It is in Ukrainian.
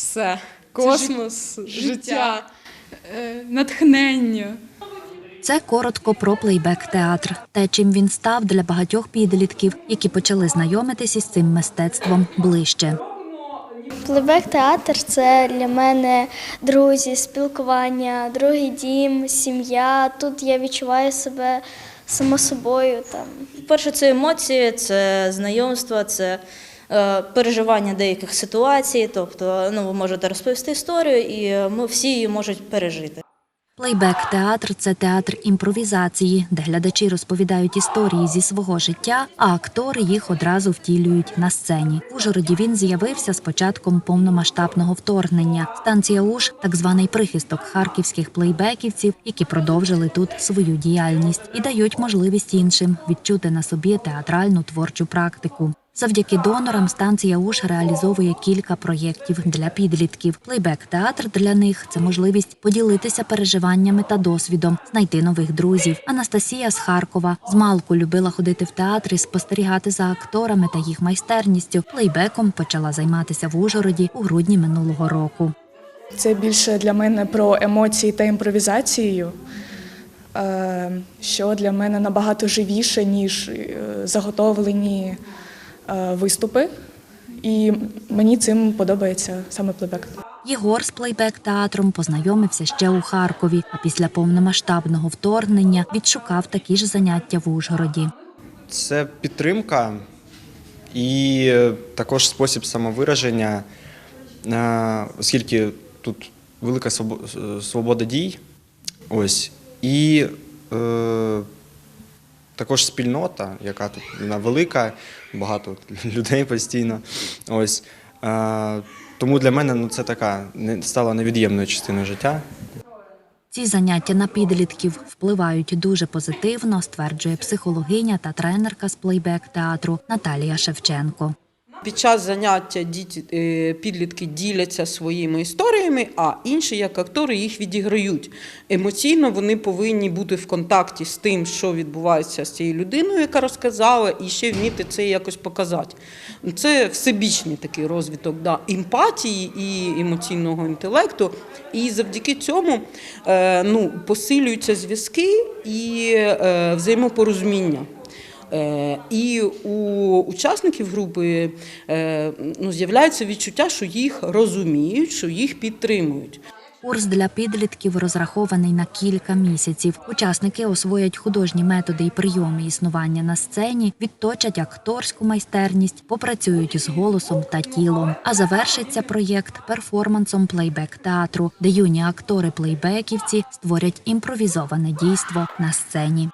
Все. Космос, життя. е, натхнення. Це коротко про плейбек-театр, те, чим він став для багатьох підлітків, які почали знайомитися із цим мистецтвом ближче. Плейбек театр це для мене друзі, спілкування, другий дім, сім'я. Тут я відчуваю себе само собою. Там. Перше, це емоції, це знайомства, це переживання деяких ситуацій. Тобто, ну ви можете розповісти історію, і е, ми всі її можуть пережити. Плейбек-театр це театр імпровізації, де глядачі розповідають історії зі свого життя, а актори їх одразу втілюють на сцені. В Ужгороді він з'явився з початком повномасштабного вторгнення. Станція Уж так званий прихисток харківських плейбеківців, які продовжили тут свою діяльність і дають можливість іншим відчути на собі театральну творчу практику. Завдяки донорам станція УШ реалізовує кілька проєктів для підлітків. Плейбек-театр для них це можливість поділитися переживаннями та досвідом, знайти нових друзів. Анастасія з Харкова змалку любила ходити в театр і спостерігати за акторами та їх майстерністю. Плейбеком почала займатися в Ужгороді у грудні минулого року. Це більше для мене про емоції та імпровізацію, е, що для мене набагато живіше, ніж е, заготовлені виступи. І мені цим подобається саме плейбек. Єгор з плейбек-театром познайомився ще у Харкові, а після повномасштабного вторгнення відшукав такі ж заняття в Ужгороді. Це підтримка і е, також спосіб самовираження, е, оскільки тут велика е, свобода дій. Ось. І е, також спільнота, яка тут вона велика, багато людей постійно. Ось. Е, тому для мене ну, це така не- стала невід'ємною частиною життя. Ці заняття на підлітків впливають дуже позитивно, стверджує психологиня та тренерка з плейбек-театру Наталія Шевченко. Під час заняття діти, е, підлітки діляться своїми історіями, а інші, як актори, їх відіграють. Емоційно вони повинні бути в контакті з тим, що відбувається з цією людиною, яка розказала, і ще вміти це якось показати. Це всебічний такий розвиток да, емпатії і емоційного інтелекту. І завдяки цьому е, ну, посилюються зв'язки і е, взаємопорозуміння. Е, І у учасників групи е, ну, з'являється відчуття, що їх розуміють, що їх підтримують. Курс для підлітків розрахований на кілька місяців. Учасники освоять художні методи і прийоми існування на сцені, відточать акторську майстерність, попрацюють з голосом та тілом. А завершиться проєкт перформансом плейбек-театру, де юні актори плейбеківці створять імпровізоване дійство на сцені.